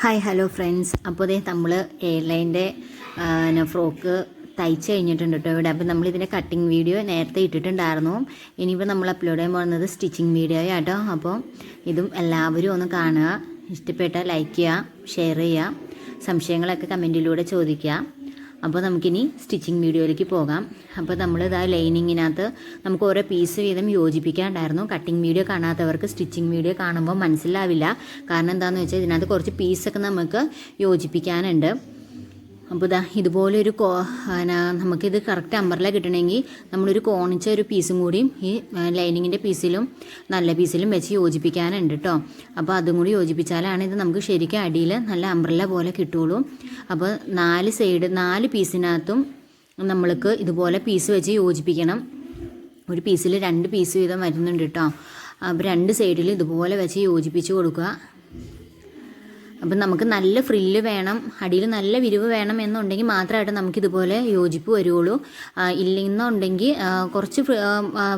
Hi hello friends അപ്പോൾ ദേ നമ്മൾ എയർലൈന്റെ frock തയ്ച്ച് കഴിഞ്ഞിട്ടുണ്ട് കേട്ടോ ഇവിടെ. അപ്പോൾ നമ്മളിതിന്റെ കട്ടിങ് വീഡിയോ നേരത്തെ ഇട്ടിട്ടുണ്ടായിരുന്നു. ഇനിയിപ്പോൾ നമ്മൾ അപ്ലോഡ് ചെയ്യാൻ പോകുന്നത് സ്റ്റിച്ചിങ് വീഡിയോ ആട്ടോ അപ്പോൾ ഇതും എല്ലാവരും ഒന്ന് കാണുക. ഇഷ്ടപ്പെട്ട ലൈക്ക് ചെയ്യുക ഷെയർ ചെയ്യുക. സംശയങ്ങളൊക്കെ കമന്റിലൂടെ ചോദിക്കുക. അപ്പോൾ നമുക്കിനി സ്റ്റിച്ചിങ് വീഡിയോയിലേക്ക് പോകാം. അപ്പോൾ നമ്മൾ ഇതാ ലൈനിങ്ങിനകത്ത് നമുക്ക് ഓരോ പീസ് വീതം യോജിപ്പിക്കാണ്ടായിരുന്നു. കട്ടിങ് വീഡിയോ കാണാത്തവർക്ക് സ്റ്റിച്ചിങ് വീഡിയോ കാണുമ്പോൾ മനസ്സിലാവില്ല. കാരണം എന്താണെന്ന് വെച്ചാൽ ഇതിനകത്ത് കുറച്ച് പീസൊക്കെ നമുക്ക് യോജിപ്പിക്കാനുണ്ട്. അപ്പോൾ ഇതാ ഇതുപോലെ ഒരു കോ നമുക്കിത് കറക്റ്റ് അമ്പറില കിട്ടണമെങ്കിൽ നമ്മളൊരു കോണിച്ച ഒരു പീസും കൂടിയും ഈ ലൈനിങ്ങിന്റെ പീസിലും നല്ല പീസിലും വെച്ച് യോജിപ്പിക്കാനുണ്ട് കേട്ടോ അപ്പോൾ അതും കൂടി യോജിപ്പിച്ചാലാണ് ഇത് നമുക്ക് ശരിക്കും അടിയിൽ നല്ല അമ്പറില പോലെ കിട്ടുള്ളൂ. അപ്പോൾ നാല് സൈഡ് നാല് പീസിനകത്തും നമ്മൾക്ക് ഇതുപോലെ പീസ് വെച്ച് യോജിപ്പിക്കണം. ഒരു പീസിൽ രണ്ട് പീസ് വീതം വരുന്നുണ്ട് കേട്ടോ അപ്പോൾ രണ്ട് സൈഡിൽ ഇതുപോലെ വെച്ച് യോജിപ്പിച്ച് കൊടുക്കുക. അപ്പം നമുക്ക് നല്ല ഫ്രില്ല് വേണം അടിയിൽ നല്ല വിരിവ് വേണം എന്നുണ്ടെങ്കിൽ മാത്രമായിട്ട് നമുക്കിതുപോലെ യോജിപ്പ് വരുള്ളൂ ആ, ഇല്ലെന്നുണ്ടെങ്കിൽ കുറച്ച്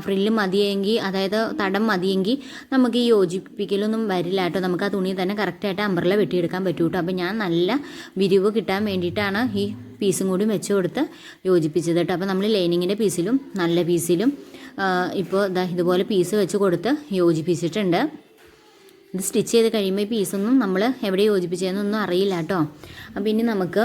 ഫ്രില്ല് മതിയെങ്കിൽ അതായത് തടം മതിയെങ്കിൽ നമുക്ക് ഈ യോജിപ്പിക്കലൊന്നും വരില്ല കേട്ടോ. നമുക്ക് ആ തുണി തന്നെ കറക്റ്റായിട്ട് അമ്പ്രല വെട്ടിയെടുക്കാൻ പറ്റൂ കേട്ടോ. അപ്പം ഞാൻ നല്ല വിരിവ് കിട്ടാൻ വേണ്ടിയിട്ടാണ് ഈ പീസും കൂടി വെച്ച് കൊടുത്ത് യോജിപ്പിച്ചത് കേട്ടോ. അപ്പോൾ നമ്മൾ ലൈനിങ്ങിന്റെ പീസിലും നല്ല പീസിലും ഇപ്പോൾ ഇതാ ഇതുപോലെ പീസ് വെച്ച് കൊടുത്ത് യോജിപ്പിച്ചിട്ടുണ്ട്. ഇത് സ്റ്റിച്ച് ചെയ്ത് കഴിയുമ്പോൾ ഈ പീസൊന്നും നമ്മൾ എവിടെ യോജിപ്പിച്ചതെന്നൊന്നും അറിയില്ല കേട്ടോ. അപ്പം ഇനി നമുക്ക്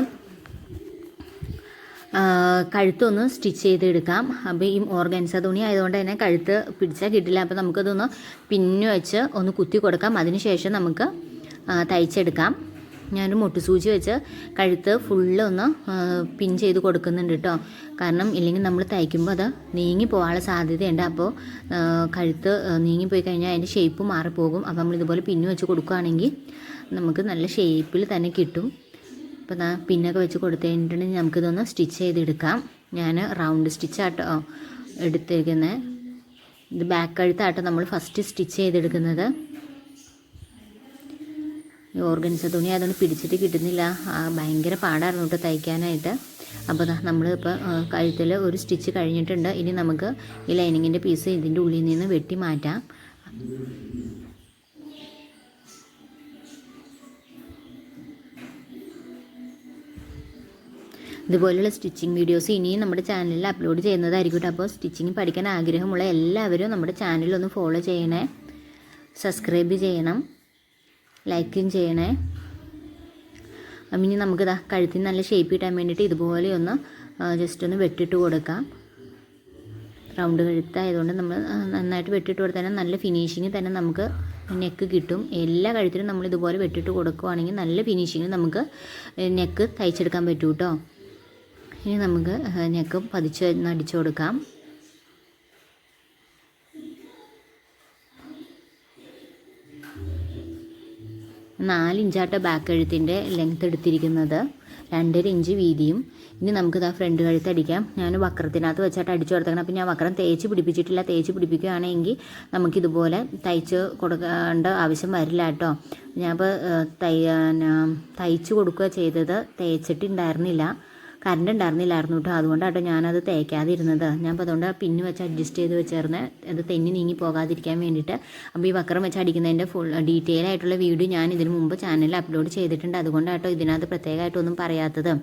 കഴുത്തൊന്ന് സ്റ്റിച്ച് ചെയ്തെടുക്കാം. അപ്പോൾ ഈ ഓർഗൻസ തുണി ആയതുകൊണ്ട് തന്നെ കഴുത്ത് പിടിച്ചാൽ കിട്ടില്ല. അപ്പോൾ നമുക്കതൊന്ന് പിന്നു വെച്ച് ഒന്ന് കുത്തി കൊടുക്കാം. അതിനുശേഷം നമുക്ക് തയ്ച്ചെടുക്കാം. ഞാൻ മുട്ടുസൂചി വെച്ച് കഴുത്ത് ഫുള്ള് ഒന്ന് പിൻ ചെയ്ത് കൊടുക്കുന്നുണ്ട് കേട്ടോ കാരണം ഇല്ലെങ്കിൽ നമ്മൾ തയ്ക്കുമ്പോൾ അത് നീങ്ങി പോകാനുള്ള സാധ്യതയുണ്ട്. അപ്പോൾ കഴുത്ത് നീങ്ങിപ്പോയി കഴിഞ്ഞാൽ അതിന്റെ ഷേപ്പ് മാറിപ്പോകും. അപ്പോൾ നമ്മൾ ഇതുപോലെ പിന്നു വെച്ച് കൊടുക്കുകയാണെങ്കിൽ നമുക്ക് നല്ല ഷേപ്പിൽ തന്നെ കിട്ടും. അപ്പോൾ ഞാൻ പിന്നൊക്കെ വെച്ച് കൊടുത്തു കഴിഞ്ഞിട്ടുണ്ടെങ്കിൽ നമുക്കിതൊന്ന് സ്റ്റിച്ച് ചെയ്തെടുക്കാം. ഞാൻ റൗണ്ട് സ്റ്റിച്ചാട്ടോ എടുത്തിരിക്കുന്നത് ഇത് ബാക്ക് കഴുത്താട്ടോ നമ്മൾ ഫസ്റ്റ് സ്റ്റിച്ച് ചെയ്തെടുക്കുന്നത്. ഓർഗൻസ തുണി അതുകൊണ്ട് പിടിച്ചിട്ട് കിട്ടുന്നില്ല. ഭയങ്കര പാടായിരുന്നു കേട്ടോ തയ്ക്കാനായിട്ട്. അപ്പോൾ നമ്മളിപ്പോൾ കഴുത്തിൽ ഒരു സ്റ്റിച്ച് കഴിഞ്ഞിട്ടുണ്ട്. ഇനി നമുക്ക് ഈ ലൈനിങ്ങിന്റെ പീസ് ഇതിന്റെ ഉള്ളിൽ നിന്ന് വെട്ടി മാറ്റാം. ഇതുപോലെയുള്ള സ്റ്റിച്ചിങ് വീഡിയോസ് ഇനിയും നമ്മുടെ ചാനലിൽ അപ്ലോഡ് ചെയ്യുന്നതായിരിക്കും കേട്ടോ. അപ്പോൾ സ്റ്റിച്ചിങ് പഠിക്കാൻ ആഗ്രഹമുള്ള എല്ലാവരും നമ്മുടെ ചാനലൊന്ന് ഫോളോ ചെയ്യണേ. സബ്സ്ക്രൈബ് ചെയ്യണം. ലൈക്കും ചെയ്യണേ. അപ്പം ഇനി നമുക്കിതാ കഴുത്തിന് നല്ല ഷേപ്പ് കിട്ടാൻ വേണ്ടിയിട്ട് ഇതുപോലെ ഒന്ന് ജസ്റ്റ് ഒന്ന് വെട്ടിട്ട് കൊടുക്കാം. റൗണ്ട് കഴുത്തായതുകൊണ്ട് നമ്മൾ നന്നായിട്ട് വെട്ടിട്ട് കൊടുത്താൽ നല്ല ഫിനിഷിങ് തന്നെ നമുക്ക് നെക്ക് കിട്ടും. എല്ലാ കഴുത്തിനും നമ്മൾ ഇതുപോലെ വെട്ടിട്ട് കൊടുക്കുവാണെങ്കിൽ നല്ല ഫിനിഷിങ് നമുക്ക് നെക്ക് തയ്ച്ചെടുക്കാൻ പറ്റും കേട്ടോ ഇനി നമുക്ക് നെക്ക് പതിച്ച് അടിച്ചു കൊടുക്കാം. നാലിഞ്ചാട്ട ബാക്ക് കഴുത്തിന്റെ ലെങ്ത് എടുത്തിരിക്കുന്നത്. രണ്ടര ഇഞ്ച് വീതിയും. ഇനി നമുക്കിത് ആ ഫ്രണ്ട് കഴുത്ത് അടിക്കാം. ഞാൻ വക്രത്തിനകത്ത് വെച്ചിട്ട് അടിച്ചു കൊടുത്തേക്കണം. അപ്പോൾ ഞാൻ വക്രം തേച്ച് പിടിപ്പിച്ചിട്ടില്ല. തേച്ച് പിടിപ്പിക്കുകയാണെങ്കിൽ നമുക്കിതുപോലെ തയ്ച്ച് കൊടുക്കേണ്ട ആവശ്യം വരില്ല കേട്ടോ. ഞാനിപ്പോൾ തൈ തയ്ച്ച് കൊടുക്കുക ചെയ്തത്. തേച്ചിട്ടുണ്ടായിരുന്നില്ല. കറണ്ട് ഉണ്ടായിരുന്നില്ലായിരുന്നു കേട്ടോ. അതുകൊണ്ടാട്ടോ ഞാനത് തേക്കാതിരുന്നത്. ഞാൻ അപ്പോൾ അതുകൊണ്ട് പിന്ന് വെച്ച് അഡ്ജസ്റ്റ് ചെയ്ത് വെച്ചിരുന്നത് അത് തെന്നി നീങ്ങി പോകാതിരിക്കാൻ വേണ്ടിയിട്ട്. അപ്പോൾ ഈ വക്രം വെച്ച് അടിക്കുന്നതിന്റെ ഫുൾ ഡീറ്റെയിൽ ആയിട്ടുള്ള വീഡിയോ ഞാൻ ഇതിനു മുമ്പ് ചാനലിൽ അപ്ലോഡ് ചെയ്തിട്ടുണ്ട്. അതുകൊണ്ടാട്ടോ ഇതിനകത്ത് പ്രത്യേകമായിട്ടൊന്നും പറയാത്തത്.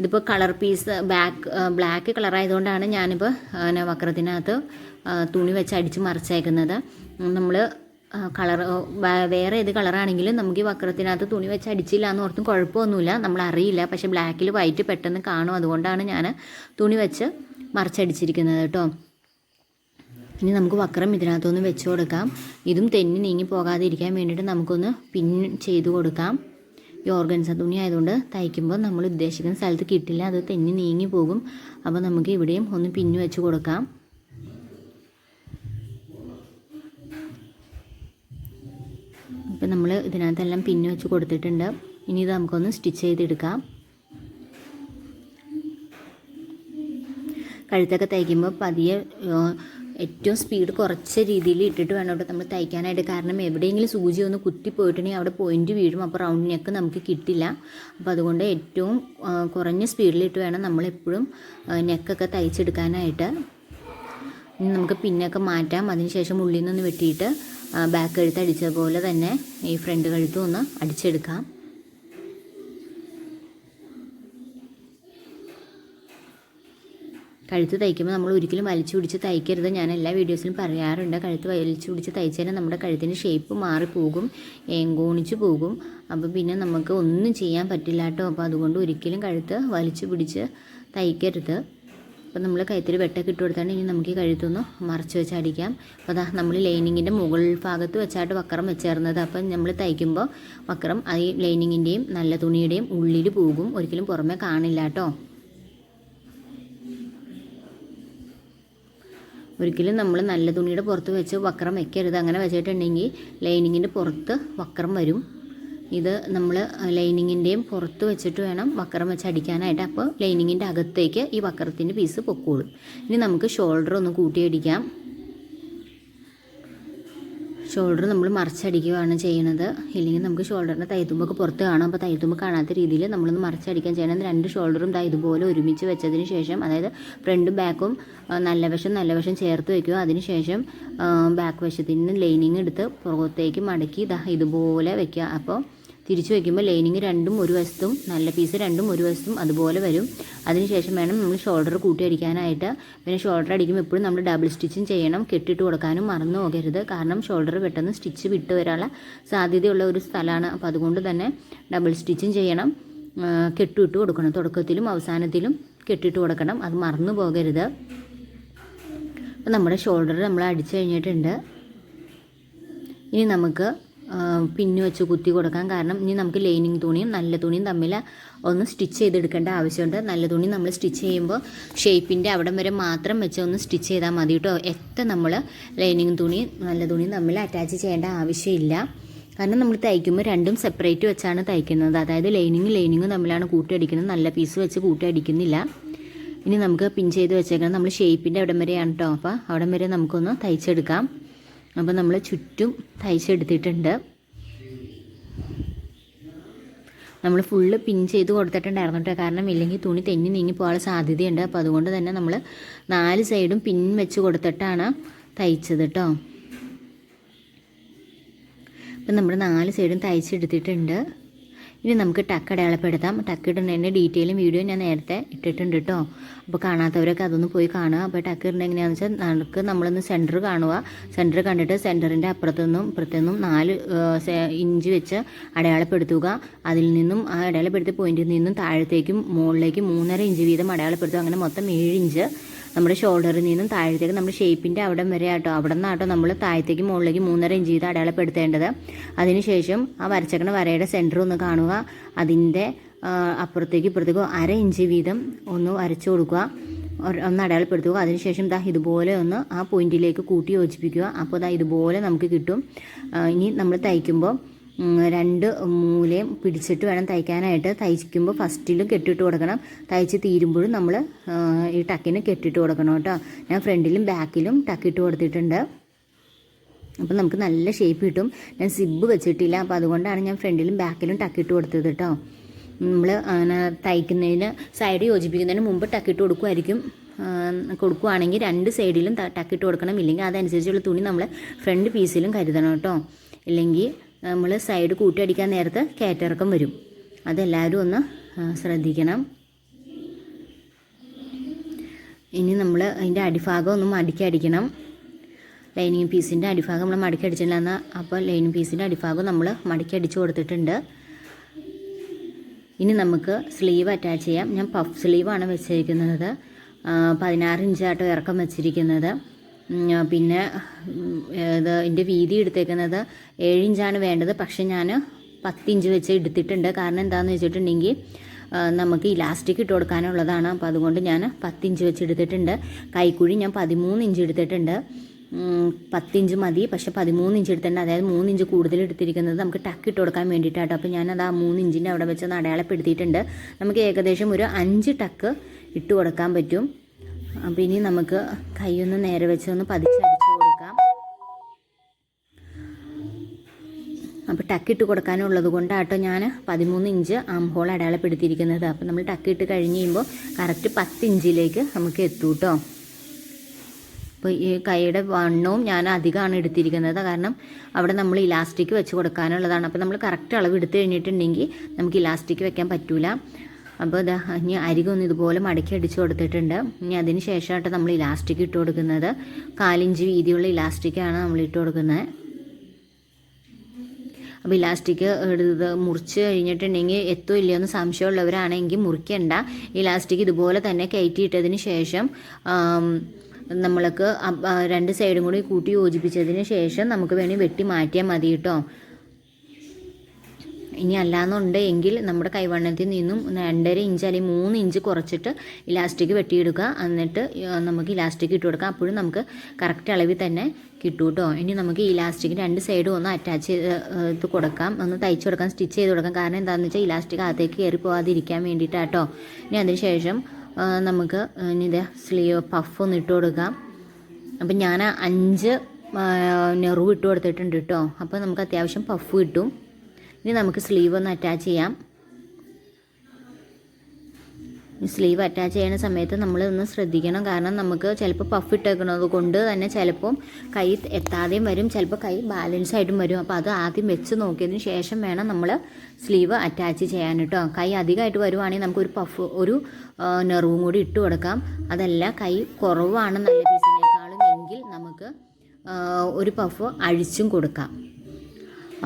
ഇതിപ്പോൾ കളർ പീസ് ബാക്ക് ബ്ലാക്ക് കളറായതുകൊണ്ടാണ് ഞാനിപ്പോൾ വക്രത്തിനകത്ത് തുണി വെച്ച് അടിച്ച് മറിച്ചേക്കുന്നത്. നമ്മൾ കളർ വേറെ ഏത് കളറാണെങ്കിലും നമുക്ക് ഈ വക്രത്തിനകത്ത് തുണി വെച്ച് അടിച്ചില്ല എന്ന് ഓർത്തും കുഴപ്പമൊന്നുമില്ല. നമ്മൾ അറിയില്ല പക്ഷേ ബ്ലാക്കിൽ വൈറ്റ് പെട്ടെന്ന് കാണും. അതുകൊണ്ടാണ് ഞാൻ തുണി വെച്ച് മറിച്ചടിച്ചിരിക്കുന്നത് കേട്ടോ. ഇനി നമുക്ക് വക്രം ഇതിനകത്തൊന്ന് വെച്ച് കൊടുക്കാം. ഇതും തെന്നി നീങ്ങി പോകാതിരിക്കാൻ വേണ്ടിയിട്ട് നമുക്കൊന്ന് പിൻ ചെയ്ത് കൊടുക്കാം. ഈ ഓർഗൻസ തുണി ആയതുകൊണ്ട് തയ്ക്കുമ്പോൾ നമ്മൾ ഉദ്ദേശിക്കുന്ന സ്ഥലത്ത് കിട്ടില്ല. അത് തെന്നി നീങ്ങി പോകും. അപ്പോൾ നമുക്ക് ഇവിടെയും ഒന്ന് പിന്നു വെച്ച് കൊടുക്കാം. ഇപ്പം നമ്മൾ ഇതിനകത്തെല്ലാം പിന്നു വെച്ച് കൊടുത്തിട്ടുണ്ട്. ഇനി ഇത് നമുക്കൊന്ന് സ്റ്റിച്ച് ചെയ്തെടുക്കാം. കഴുത്തൊക്കെ തയ്ക്കുമ്പോൾ പതിയെ ഏറ്റവും സ്പീഡ് കുറച്ച രീതിയിൽ ഇട്ടിട്ട് വേണം അവിടെ നമ്മൾ തയ്ക്കാനായിട്ട്. കാരണം എവിടെയെങ്കിലും സൂചി ഒന്ന് കുത്തിപ്പോയിട്ടുണ്ടെങ്കിൽ അവിടെ പോയിന്റ് വീഴും. അപ്പോൾ റൗണ്ട് നെക്ക് നമുക്ക് കിട്ടില്ല. അപ്പോൾ അതുകൊണ്ട് ഏറ്റവും കുറഞ്ഞ സ്പീഡിലിട്ട് വേണം നമ്മളെപ്പോഴും നെക്കൊക്കെ തയ്ച്ചെടുക്കാനായിട്ട്. ഇനി നമുക്ക് പിന്നൊക്കെ മാറ്റാം. അതിനുശേഷം ഉള്ളിൽ നിന്ന് വെട്ടിയിട്ട് ബാക്ക് എഴുത്ത് അടിച്ച പോലെ തന്നെ ഈ ഫ്രണ്ട് കഴുത്തും ഒന്ന് അടിച്ചെടുക്കാം. കഴുത്ത് തയ്ക്കുമ്പോൾ നമ്മൾ ഒരിക്കലും വലിച്ചു പിടിച്ച് തയ്ക്കരുത്. ഞാൻ എല്ലാ വീഡിയോസിലും പറയാറുണ്ട് കഴുത്ത് വലിച്ചു പിടിച്ച് തയ്ച്ചാൽ നമ്മുടെ കഴുത്തിന്റെ ഷേപ്പ് മാറിപ്പോകും ഏങ്കോണിച്ച് പോകും. അപ്പോൾ പിന്നെ നമുക്ക് ഒന്നും ചെയ്യാൻ പറ്റില്ല കേട്ടോ. അപ്പോൾ അതുകൊണ്ട് ഒരിക്കലും കഴുത്ത് വലിച്ചു പിടിച്ച് തയ്ക്കരുത്. അപ്പോൾ നമ്മൾ കഴുത്തിൽ വെട്ടൊക്കെ ഇട്ട് കൊടുത്താണ് ഇനി നമുക്ക് ഈ കഴുത്തൊന്ന് മറച്ച് വെച്ച് അടിക്കാം അപ്പോൾ അതാ നമ്മൾ ലൈനിങ്ങിന്റെ മുകൾ ഭാഗത്ത് വെച്ചായിട്ട് വക്രം വെച്ചേർന്നത്. അപ്പം നമ്മൾ തയ്ക്കുമ്പോൾ വക്രം ഈ ലൈനിങ്ങിന്റെയും നല്ല തുണിയുടെയും ഉള്ളിൽ പോകും. ഒരിക്കലും പുറമെ കാണില്ല കേട്ടോ. ഒരിക്കലും നമ്മൾ നല്ല തുണിയുടെ പുറത്ത് വെച്ച് വക്രം വെക്കരുത്. അങ്ങനെ വെച്ചിട്ടുണ്ടെങ്കിൽ ലൈനിങ്ങിന്റെ പുറത്ത് വക്രം വരും. ഇത് നമ്മൾ ലൈനിങ്ങിന്റെയും പുറത്ത് വെച്ചിട്ട് വേണം വക്രം വെച്ച് അടിക്കാനായിട്ട്. അപ്പോൾ ലൈനിങ്ങിന്റെ അകത്തേക്ക് ഈ വക്രത്തിന്റെ പീസ് പൊക്കോളും. ഇനി നമുക്ക് ഷോൾഡർ ഒന്ന് കൂട്ടിയടിക്കാം. ഷോൾഡർ നമ്മൾ മറിച്ചടിക്കുകയാണ് ചെയ്യുന്നത്. ഇല്ലെങ്കിൽ നമുക്ക് ഷോൾഡറിന്റെ തൈതുമ്പൊക്കെ പുറത്ത് കാണാം. അപ്പോൾ തൈതുമ്പ് കാണാത്ത രീതിയിൽ നമ്മളൊന്ന് മറിച്ചടിക്കാൻ ചെയ്യണം. രണ്ട് ഷോൾഡറും ഇതുപോലെ ഒരുമിച്ച് വെച്ചതിന് ശേഷം അതായത് ഫ്രണ്ടും ബാക്കും നല്ല വശം നല്ല വശം ചേർത്ത് വയ്ക്കുക അതിന് ശേഷം ബാക്ക് വശത്തിന് ലൈനിങ് എടുത്ത് പുറത്തേക്ക് മടക്കി ഇതാ ഇതുപോലെ വയ്ക്കുക അപ്പോൾ തിരിച്ചു വയ്ക്കുമ്പോൾ ലൈനിങ് രണ്ടും ഒരു വശത്തും നല്ല പീസ് രണ്ടും ഒരു വശത്തും അതുപോലെ വരും. അതിനുശേഷം വേണം നമ്മൾ ഷോൾഡർ കൂട്ടി അടിക്കാനായിട്ട്. പിന്നെ ഷോൾഡർ അടിക്കുമ്പോൾ എപ്പോഴും നമ്മൾ ഡബിൾ സ്റ്റിച്ചും ചെയ്യണം. കെട്ടിട്ട് കൊടുക്കാനും മറന്നു പോകരുത്. കാരണം ഷോൾഡർ പെട്ടെന്ന് സ്റ്റിച്ച് വിട്ട് വരാനുള്ള സാധ്യതയുള്ള ഒരു സ്ഥലമാണ്. അപ്പോൾ അതുകൊണ്ട് തന്നെ ഡബിൾ സ്റ്റിച്ചും ചെയ്യണം. കെട്ടിട്ട് കൊടുക്കണം. തുടക്കത്തിലും അവസാനത്തിലും കെട്ടിട്ട് കൊടുക്കണം. അത് മറന്നു പോകരുത്. അപ്പോൾ നമ്മുടെ ഷോൾഡർ നമ്മൾ അടിച്ചു കഴിഞ്ഞിട്ടുണ്ട്. ഇനി നമുക്ക് പിന്നു വെച്ച് കുത്തി കൊടുക്കാൻ കാരണം ഇനി നമുക്ക് ലൈനിങ് തുണിയും നല്ല തുണിയും തമ്മിൽ ഒന്ന് സ്റ്റിച്ച് ചെയ്തെടുക്കേണ്ട ആവശ്യമുണ്ട്. നല്ല തുണി നമ്മൾ സ്റ്റിച്ച് ചെയ്യുമ്പോൾ ഷേപ്പിന്റെ അവിടം വരെ മാത്രം വെച്ച് ഒന്ന് സ്റ്റിച്ച് ചെയ്താൽ മതി കേട്ടോ. എത്ര നമ്മൾ ലൈനിങ് തുണി നല്ല തുണിയും തമ്മിൽ അറ്റാച്ച് ചെയ്യേണ്ട ആവശ്യമില്ല. കാരണം നമ്മൾ തയ്ക്കുമ്പോൾ രണ്ടും സെപ്പറേറ്റ് വെച്ചാണ് തയ്ക്കുന്നത്. അതായത് ലൈനിങ് ലൈനിങ്ങും തമ്മിലാണ് കൂട്ടിയടിക്കുന്നത് നല്ല പീസ് വെച്ച് കൂട്ടിയടിക്കുന്നില്ല ഇനി നമുക്ക് പിൻ ചെയ്ത് വെച്ചേക്കണം. നമ്മൾ ഷേപ്പിന്റെ അവിടം വരെയാണ് കേട്ടോ. അപ്പോൾ അവിടം വരെ നമുക്കൊന്ന് തയ്ച്ചെടുക്കാം. അപ്പോൾ നമ്മൾ ചുറ്റും തയ്ച്ചെടുത്തിട്ടുണ്ട് നമ്മൾ ഫുള്ള് പിൻ ചെയ്ത് കൊടുത്തിട്ടുണ്ടായിരുന്നു കേട്ടോ. കാരണം ഇല്ലെങ്കിൽ തുണി തെന്നി നീങ്ങി പോകാൻ സാധ്യതയുണ്ട്. അപ്പോൾ അതുകൊണ്ട് തന്നെ നമ്മൾ നാല് സൈഡും പിൻ വെച്ച് കൊടുത്തിട്ടാണ് തയ്ച്ചത് കേട്ടോ. അപ്പം നമ്മൾ നാല് സൈഡും തയ്ച്ചെടുത്തിട്ടുണ്ട് ഇനി നമുക്ക് ടക്ക് അടയാളപ്പെടുത്താം. ടക്ക് ഇടുന്നതിന്റെ ഡീറ്റെയിലും വീഡിയോ ഞാൻ നേരത്തെ ഇട്ടിട്ടുണ്ട് കേട്ടോ അപ്പോൾ കാണാത്തവരൊക്കെ അതൊന്ന് പോയി കാണുക. അപ്പോൾ ടക്ക് ഇടുന്നത് എങ്ങനെയാണെന്ന് വെച്ചാൽ നമുക്ക് നമ്മളൊന്ന് സെന്റർ കാണുക. സെന്റർ കണ്ടിട്ട് സെന്ററിന്റെ അപ്പുറത്തുനിന്നും ഇപ്പുറത്തുനിന്നും നാല് ഇഞ്ച് വെച്ച് അടയാളപ്പെടുത്തുക. അതിൽ നിന്നും ആ അടയാളപ്പെടുത്തിയ പോയിന്റിൽ നിന്നും താഴത്തേക്കും മുകളിലേക്കും മൂന്നര ഇഞ്ച് വീതം അടയാളപ്പെടുത്തുക. അങ്ങനെ മൊത്തം ഏഴ് ഇഞ്ച് നമ്മുടെ ഷോൾഡറിൽ നിന്നും താഴത്തേക്ക് നമ്മൾ ഷേപ്പിന്റെ അവിടം വരെ ആട്ടോ. അവിടെ നിന്നാട്ടോ നമ്മൾ താഴത്തേക്ക് മുകളിലേക്ക് മൂന്നര ഇഞ്ച് ചെയ്ത് അടയാളപ്പെടുത്തേണ്ടത്. അതിനുശേഷം ആ വരച്ചക്കണ വരയുടെ സെന്റർ ഒന്ന് കാണുക. അതിന്റെ അപ്പുറത്തേക്ക് ഇപ്പുറത്തേക്കും അര ഇഞ്ച് വീതം ഒന്ന് വരച്ചു കൊടുക്കുക. ഒന്ന് അടയാളപ്പെടുത്തുക. അതിനുശേഷം ദാ ഇതുപോലെ ഒന്ന് ആ പോയിന്റിലേക്ക് കൂട്ടി യോജിപ്പിക്കുക. അപ്പോൾ ദാ ഇതുപോലെ നമുക്ക് കിട്ടും. ഇനി നമ്മൾ തയ്ക്കുമ്പോൾ രണ്ട് മൂലയും പിടിച്ചിട്ട് വേണം തയ്ക്കാനായിട്ട്. തയ്ക്കുമ്പോൾ ഫസ്റ്റിലും കെട്ടിട്ട് കൊടുക്കണം. തയ്ച്ച് തീരുമ്പോഴും നമ്മൾ ഈ ടക്കിന് കെട്ടിട്ട് കൊടുക്കണം കേട്ടോ. ഞാൻ ഫ്രണ്ടിലും ബാക്കിലും ടക്കിട്ട് കൊടുത്തിട്ടുണ്ട്. അപ്പോൾ നമുക്ക് നല്ല ഷേപ്പ് കിട്ടും. ഞാൻ സിബ് വെച്ചിട്ടില്ല. അപ്പോൾ അതുകൊണ്ടാണ് ഞാൻ ഫ്രണ്ടിലും ബാക്കിലും ടക്കിട്ട് കൊടുത്തത് കേട്ടോ. നമ്മൾ അങ്ങനെ തയ്ക്കുന്നതിന് സൈഡ് യോജിപ്പിക്കുന്നതിന് മുമ്പ് ടക്കിട്ട് കൊടുക്കുമായിരിക്കും. കൊടുക്കുവാണെങ്കിൽ രണ്ട് സൈഡിലും ടക്കിട്ട് കൊടുക്കണം. ഇല്ലെങ്കിൽ അതനുസരിച്ചുള്ള തുണി നമ്മൾ ഫ്രണ്ട് പീസിലും കരുതണം കേട്ടോ. ഇല്ലെങ്കിൽ നമ്മൾ സൈഡ് കൂട്ടിയടിക്കാൻ നേരത്തെ കയറ്റിറക്കം വരും. അതെല്ലാവരും ഒന്ന് ശ്രദ്ധിക്കണം. ഇനി നമ്മൾ അതിന്റെ അടിഭാഗം ഒന്ന് മടക്കി അടിക്കണം. ലൈനിങ് പീസിന്റെ അടിഭാഗം നമ്മൾ മടക്കി അടിച്ചിട്ടില്ല അപ്പോൾ ലൈനിങ് പീസിന്റെ അടിഭാഗം നമ്മൾ മടക്കി അടിച്ചു കൊടുത്തിട്ടുണ്ട്. ഇനി നമുക്ക് സ്ലീവ് അറ്റാച്ച് ചെയ്യാം. ഞാൻ പഫ് സ്ലീവാണ് വെച്ചിരിക്കുന്നത് പതിനാറ് ഇഞ്ചാട്ടോ ഇറക്കം വെച്ചിരിക്കുന്നത്. പിന്നെ ഇത് എന്റെ വീതി എടുത്തേക്കുന്നത് ഏഴിഞ്ചാണ് വേണ്ടത്. പക്ഷെ ഞാൻ പത്തിഞ്ച് വെച്ച് എടുത്തിട്ടുണ്ട്. കാരണം എന്താണെന്ന് വെച്ചിട്ടുണ്ടെങ്കിൽ നമുക്ക് ഇലാസ്റ്റിക് ഇട്ട് കൊടുക്കാനുള്ളതാണ്. അപ്പോൾ അതുകൊണ്ട് ഞാൻ പത്തിഞ്ച് വെച്ച് എടുത്തിട്ടുണ്ട്. കൈക്കുഴി ഞാൻ പതിമൂന്ന് ഇഞ്ച് എടുത്തിട്ടുണ്ട് പത്തിഞ്ച് മതി. പക്ഷെ പതിമൂന്ന് ഇഞ്ച് എടുത്തിട്ടുണ്ട്. അതായത് മൂന്ന് ഇഞ്ച് കൂടുതൽ എടുത്തിരിക്കുന്നത് നമുക്ക് ടക്ക് ഇട്ട് കൊടുക്കാൻ വേണ്ടിയിട്ടാട്ടോ. അപ്പോൾ ഞാനത് ആ മൂന്ന് ഇഞ്ചിന്റെ അവിടെ വെച്ച് അടയാളപ്പെടുത്തിയിട്ടുണ്ട്. നമുക്ക് ഏകദേശം ഒരു അഞ്ച് ടക്ക് ഇട്ട് കൊടുക്കാൻ പറ്റും. അപ്പം ഇനി നമുക്ക് കൈയൊന്ന് നേരെ വെച്ച് ഒന്ന് പതിച്ചടിച്ച് കൊടുക്കാം. അപ്പോൾ ടക്കിട്ട് കൊടുക്കാനുള്ളത് കൊണ്ടാട്ടോ ഞാൻ പതിമൂന്ന് ഇഞ്ച് ആം ഹോൾ അടയാളപ്പെടുത്തിയിരിക്കുന്നത്. അപ്പോൾ നമ്മൾ ടക്കിട്ട് കഴിഞ്ഞ് കഴിയുമ്പോൾ കറക്റ്റ് പത്ത് ഇഞ്ചിലേക്ക് നമുക്ക് എത്തും കേട്ടോ അപ്പോൾ ഈ കൈയുടെ വണ്ണവും ഞാൻ അധികമാണ് എടുത്തിരിക്കുന്നത്. കാരണം അവിടെ നമ്മൾ ഇലാസ്റ്റിക് വെച്ച് കൊടുക്കാനുള്ളതാണ്. അപ്പോൾ നമ്മൾ കറക്റ്റ് അളവ് എടുത്തു കഴിഞ്ഞിട്ടുണ്ടെങ്കിൽ നമുക്ക് ഇലാസ്റ്റിക് വെക്കാൻ പറ്റില്ല അപ്പോൾ ഇതാ ഇനി അരികൊന്ന് ഇതുപോലെ മടക്കി അടിച്ചു കൊടുത്തിട്ടുണ്ട്. ഇനി അതിന് ശേഷമായിട്ട് നമ്മൾ ഇലാസ്റ്റിക് ഇട്ട് കൊടുക്കുന്നത്. കാലിഞ്ച് വീതിയുള്ള ഇലാസ്റ്റിക്കാണ് നമ്മൾ ഇട്ട് കൊടുക്കുന്നത്. അപ്പോൾ ഇലാസ്റ്റിക് എടുത്ത് മുറിച്ച് കഴിഞ്ഞിട്ടുണ്ടെങ്കിൽ എത്തും ഇല്ലയോ എന്ന് സംശയമുള്ളവരാണെങ്കിൽ മുറിക്കണ്ട. ഇലാസ്റ്റിക് ഇതുപോലെ തന്നെ കയറ്റിയിട്ടതിന് ശേഷം നമ്മൾക്ക് രണ്ട് സൈഡും കൂടി കൂട്ടി യോജിപ്പിച്ചതിന് ശേഷം നമുക്ക് വേണമെങ്കിൽ വെട്ടി മാറ്റിയാൽ മതി കേട്ടോ. ഇനി അല്ലാന്നുണ്ട് എങ്കിൽ നമ്മുടെ കൈവണ്ണത്തിൽ നിന്നും രണ്ടര ഇഞ്ച് അല്ലെങ്കിൽ മൂന്ന് ഇഞ്ച് കുറച്ചിട്ട് ഇലാസ്റ്റിക് വെട്ടിയെടുക്കുക എന്നിട്ട് നമുക്ക് ഇലാസ്റ്റിക് ഇട്ട് കൊടുക്കാം. അപ്പോഴും നമുക്ക് കറക്റ്റ് അളവിൽ തന്നെ കിട്ടും കേട്ടോ ഇനി നമുക്ക് ഇലാസ്റ്റിക് രണ്ട് സൈഡും ഒന്ന് അറ്റാച്ച് ചെയ്ത് കൊടുക്കാം. ഒന്ന് തയ്ച്ച് കൊടുക്കാം സ്റ്റിച്ച് ചെയ്ത് കൊടുക്കാം. കാരണം എന്താണെന്ന് വെച്ചാൽ ഇലാസ്റ്റിക് അകത്തേക്ക് കയറി പോകാതിരിക്കാൻ വേണ്ടിയിട്ടാട്ടോ ഇനി അതിന് ശേഷം നമുക്ക് ഇനി ഇത് സ്ലീവ് പഫ് ഒന്ന് ഇട്ട് കൊടുക്കാം. അപ്പം ഞാൻ അഞ്ച് നെറു ഇട്ട് കൊടുത്തിട്ടുണ്ട് കേട്ടോ അപ്പോൾ നമുക്ക് അത്യാവശ്യം പഫ് കിട്ടും. ഇനി നമുക്ക് സ്ലീവ് ഒന്ന് അറ്റാച്ച് ചെയ്യാം. ഈ സ്ലീവ് അറ്റാച്ച് ചെയ്യുന്ന സമയത്ത് നമ്മൾ ഒന്ന് ശ്രദ്ധിക്കണം. കാരണം നമുക്ക് ചിലപ്പോൾ പഫ് ഇട്ടേക്കുന്നത് കൊണ്ട് തന്നെ ചിലപ്പം കൈ എത്താതെയും വരും. ചിലപ്പോൾ കൈ ബാലൻസ് ആയിട്ടും വരും. അപ്പോൾ അത് ആദ്യം വെച്ച് നോക്കിയതിന് ശേഷം വേണം നമ്മൾ സ്ലീവ് അറ്റാച്ച് ചെയ്യാൻ കേട്ടോ കൈ അധികമായിട്ട് വരുവാണെങ്കിൽ നമുക്ക് ഒരു പഫ് ഒരു നെറുവും കൂടി ഇട്ട് കൊടുക്കാം. അതല്ല കൈ കുറവാണ് നല്ല പീസിനേക്കാളും എങ്കിൽ നമുക്ക് ഒരു പഫ് അഴിച്ചും കൊടുക്കാം.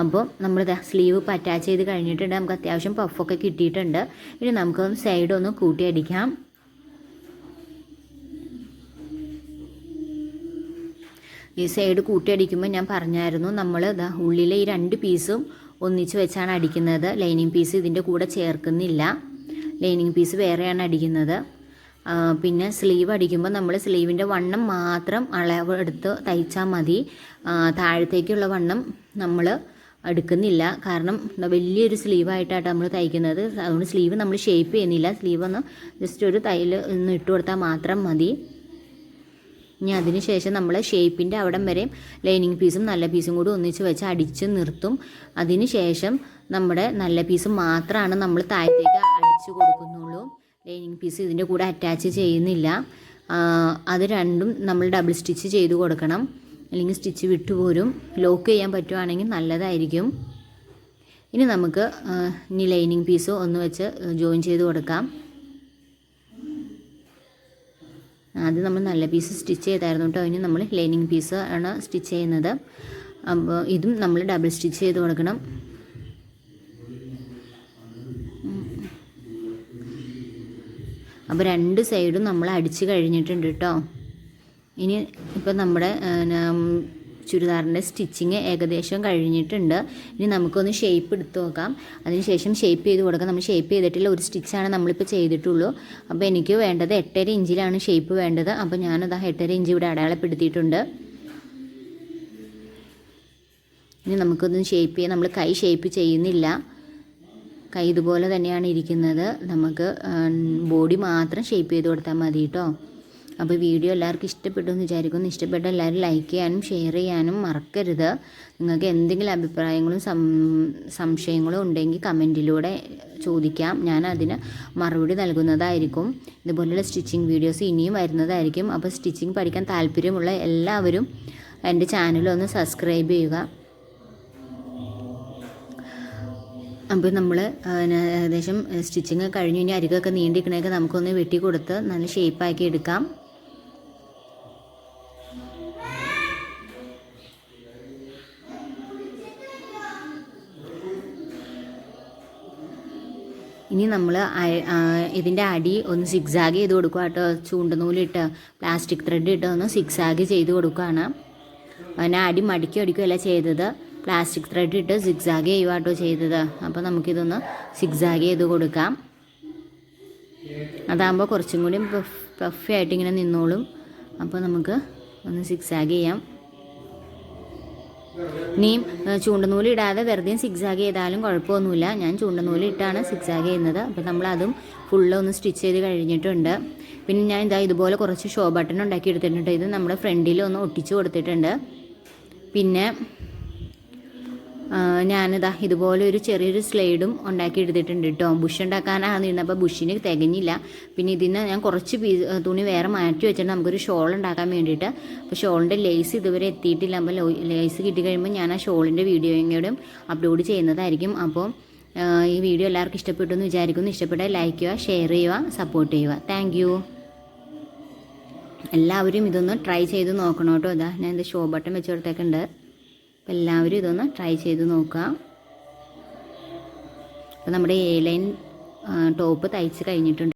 അപ്പോൾ നമ്മൾ സ്ലീവ് ഇപ്പോൾ അറ്റാച്ച് ചെയ്ത് കഴിഞ്ഞിട്ടുണ്ട്. നമുക്ക് അത്യാവശ്യം പഫൊക്കെ കിട്ടിയിട്ടുണ്ട്. ഇനി നമുക്കൊന്ന് സൈഡൊന്ന് കൂട്ടിയടിക്കാം ഈ സൈഡ് കൂട്ടിയടിക്കുമ്പോൾ ഞാൻ പറഞ്ഞായിരുന്നു നമ്മൾ ഉള്ളിലെ ഈ രണ്ട് പീസും ഒന്നിച്ച് വെച്ചാണ് അടിക്കുന്നത്. ലൈനിങ് പീസ് ഇതിന്റെ കൂടെ ചേർക്കുന്നില്ല. ലൈനിങ് പീസ് വേറെയാണ് അടിക്കുന്നത്. പിന്നെ സ്ലീവ് അടിക്കുമ്പോൾ നമ്മൾ സ്ലീവിന്റെ വണ്ണം മാത്രം അളവ് എടുത്ത് തയ്ച്ചാൽ മതി. താഴത്തേക്കുള്ള വണ്ണം നമ്മൾ എടുക്കുന്നില്ല. കാരണം വലിയൊരു സ്ലീവായിട്ടാണ് നമ്മൾ തയ്ക്കുന്നത്. അതുകൊണ്ട് സ്ലീവ് നമ്മൾ ഷേപ്പ് ചെയ്യുന്നില്ല. സ്ലീവ് ഒന്ന് ജസ്റ്റ് ഒരു തയ്യൽ ഒന്ന് ഇട്ട് കൊടുത്താൽ മാത്രം മതി. ഇനി അതിന് ശേഷം നമ്മൾ ഷേപ്പിന്റെ അവിടം വരെ ലൈനിങ് പീസും നല്ല പീസും കൂടി ഒന്നിച്ച് വെച്ച് അടിച്ച് നിർത്തും. അതിന് ശേഷം നമ്മുടെ നല്ല പീസ് മാത്രമാണ് നമ്മൾ താഴത്തേക്ക് അടിച്ചു കൊടുക്കുന്നുള്ളൂ. ലൈനിങ് പീസ് ഇതിന്റെ കൂടെ അറ്റാച്ച് ചെയ്യുന്നില്ല. അത് രണ്ടും നമ്മൾ ഡബിൾ സ്റ്റിച്ച് ചെയ്ത് കൊടുക്കണം. അല്ലെങ്കിൽ സ്റ്റിച്ച് വിട്ടുപോരും ലോക്ക് ചെയ്യാൻ പറ്റുവാണെങ്കിൽ നല്ലതായിരിക്കും. ഇനി നമുക്ക് ഇനി ലൈനിങ് പീസോ ഒന്ന് വെച്ച് ജോയിൻ ചെയ്ത് കൊടുക്കാം. ആദ്യം നമ്മൾ നല്ല പീസ് സ്റ്റിച്ച് ചെയ്തായിരുന്നു കേട്ടോ. ഇനി നമ്മൾ ലൈനിങ് പീസ് ആണ് സ്റ്റിച്ച് ചെയ്യുന്നത്. അപ്പോൾ ഇതും നമ്മൾ ഡബിൾ സ്റ്റിച്ച് ചെയ്ത് കൊടുക്കണം. അപ്പോൾ രണ്ട് സൈഡും നമ്മൾ അടിച്ച് കഴിഞ്ഞിട്ടുണ്ട് കേട്ടോ. ഇനി ഇപ്പോൾ നമ്മുടെ ചുരിദാറിന്റെ സ്റ്റിച്ചിങ് ഏകദേശം കഴിഞ്ഞിട്ടുണ്ട്. ഇനി നമുക്കൊന്ന് ഷേപ്പ് എടുത്ത് നോക്കാം. അതിനുശേഷം ഷേപ്പ് ചെയ്ത് കൊടുക്കാം. നമ്മൾ ഷേപ്പ് ചെയ്തിട്ടില്ല ഒരു സ്റ്റിച്ചാണ് നമ്മളിപ്പോൾ ചെയ്തിട്ടുള്ളൂ. അപ്പോൾ എനിക്ക് വേണ്ടത് എട്ടര ഇഞ്ചിലാണ് ഷേപ്പ് വേണ്ടത്. അപ്പോൾ ഞാനത് ആ എട്ടര ഇഞ്ച് ഇവിടെ അടയാളപ്പെടുത്തിയിട്ടുണ്ട്. ഇനി നമുക്കൊന്ന് ഷേപ്പ് ചെയ്യാം. നമ്മൾ കൈ ഷേപ്പ് ചെയ്യുന്നില്ല. കൈ ഇതുപോലെ തന്നെയാണ് ഇരിക്കുന്നത്. നമുക്ക് ബോഡി മാത്രം ഷേപ്പ് ചെയ്ത് കൊടുത്താൽ മതി കേട്ടോ. അപ്പോൾ വീഡിയോ എല്ലാവർക്കും ഇഷ്ടപ്പെട്ടു എന്ന് വിചാരിക്കുന്നു. ഇഷ്ടപ്പെട്ട എല്ലാവരും ലൈക്ക് ചെയ്യാനും ഷെയർ ചെയ്യാനും മറക്കരുത്. നിങ്ങൾക്ക് എന്തെങ്കിലും അഭിപ്രായങ്ങളും സംശയങ്ങളും ഉണ്ടെങ്കിൽ കമന്റിലൂടെ ചോദിക്കാം. ഞാൻ അതിന് മറുപടി നൽകുന്നതായിരിക്കും. ഇതുപോലെയുള്ള സ്റ്റിച്ചിങ് വീഡിയോസ് ഇനിയും വരുന്നതായിരിക്കും. അപ്പോൾ സ്റ്റിച്ചിങ് പഠിക്കാൻ താല്പര്യമുള്ള എല്ലാവരും എന്റെ ചാനലൊന്ന് സബ്സ്ക്രൈബ് ചെയ്യുക. അപ്പോൾ നമ്മൾ ഏകദേശം സ്റ്റിച്ചിങ് കഴിഞ്ഞ് ഇനി അരികൊക്കെ നീണ്ടിക്കണേക്ക് നമുക്കൊന്ന് വെട്ടി കൊടുത്ത് നല്ല ഷേപ്പാക്കി എടുക്കാം. ഇനി നമ്മൾ ഇതിന്റെ അടി ഒന്ന് സിക്സാഗ് ചെയ്ത് കൊടുക്കുക കേട്ടോ. ചൂണ്ടുനൂലിട്ട് പ്ലാസ്റ്റിക് ത്രെഡ് ഇട്ട് ഒന്ന് സിക്സാഗ് ചെയ്ത് കൊടുക്കുകയാണ്. ഞാൻ അടി മടിക്കി അടിക്കുകയല്ല ചെയ്തത്. പ്ലാസ്റ്റിക് ത്രെഡ് ഇട്ട് സിക്സാഗ് ചെയ്യുക കേട്ടോ ചെയ്തത്. അപ്പോൾ നമുക്കിതൊന്ന് സിക്സാഗ് ചെയ്ത് കൊടുക്കാം. അതാകുമ്പോൾ കുറച്ചും കൂടി പഫ് ആയിട്ട് ഇങ്ങനെ നിന്നോളും. അപ്പോൾ നമുക്ക് ഒന്ന് സിക്സാഗ് ചെയ്യാം. ഇനിയും ചൂണ്ടനൂൽ ഇടാതെ വെറുതെ സിക്സാഗ് ചെയ്താലും കുഴപ്പമൊന്നുമില്ല. ഞാൻ ചൂണ്ടനൂൽ ഇട്ടാണ് സിക്സാഗ് ചെയ്യുന്നത്. അപ്പോൾ അതും ഫുള്ള് ഒന്ന് സ്റ്റിച്ച് ചെയ്ത് കഴിഞ്ഞിട്ടുണ്ട്. പിന്നെ ഞാൻ ഇതാ ഇതുപോലെ കുറച്ച് ഷോ ബട്ടൺ ഉണ്ടാക്കി എടുത്തിട്ടുണ്ട്. ഇത് നമ്മുടെ ഫ്രണ്ടിൽ ഒന്ന് ഒട്ടിച്ച് കൊടുത്തിട്ടുണ്ട്. പിന്നെ ഞാനിതാ ഇതുപോലെ ഒരു ചെറിയൊരു സ്ലൈഡും ഉണ്ടാക്കി എടുത്തിട്ടുണ്ട് കേട്ടോ ബുഷ് ഉണ്ടാക്കാനാണ് ഇരുന്നപ്പോൾ ബുഷിന് തികഞ്ഞില്ല. പിന്നെ ഇതിന് ഞാൻ കുറച്ച് പീസ് തുണി വേറെ മാറ്റി വെച്ചിട്ട് നമുക്കൊരു ഷോൾ ഉണ്ടാക്കാൻ വേണ്ടിയിട്ട്. അപ്പോൾ ഷോളിന്റെ ലേസ് ഇതുവരെ എത്തിയിട്ടില്ല. അപ്പോൾ ലേസ് കിട്ടി കഴിയുമ്പോൾ ഞാൻ ആ ഷോളിന്റെ വീഡിയോ കൂടെ അപ്ലോഡ് ചെയ്യുന്നതായിരിക്കും. അപ്പോൾ ഈ വീഡിയോ എല്ലാവർക്കും ഇഷ്ടപ്പെട്ടു എന്ന് വിചാരിക്കുന്നു. ഇഷ്ടപ്പെട്ടാൽ ലൈക്ക് ചെയ്യുക ഷെയർ ചെയ്യുക സപ്പോർട്ട് ചെയ്യുക. താങ്ക് എല്ലാവരും ഇതൊന്ന് ട്രൈ ചെയ്ത് നോക്കണം കേട്ടോ ഇതാ ഞാൻ ഇത് ഷോ ബട്ടൺ വെച്ച് കൊടുത്തേക്കുണ്ട്. എല്ലാവരും ഇതൊന്ന് ട്രൈ ചെയ്ത് നോക്കുക. അപ്പോൾ നമ്മുടെ എ ലൈൻ ടോപ്പ് തയ്ച്ച് കഴിഞ്ഞിട്ടുണ്ട്.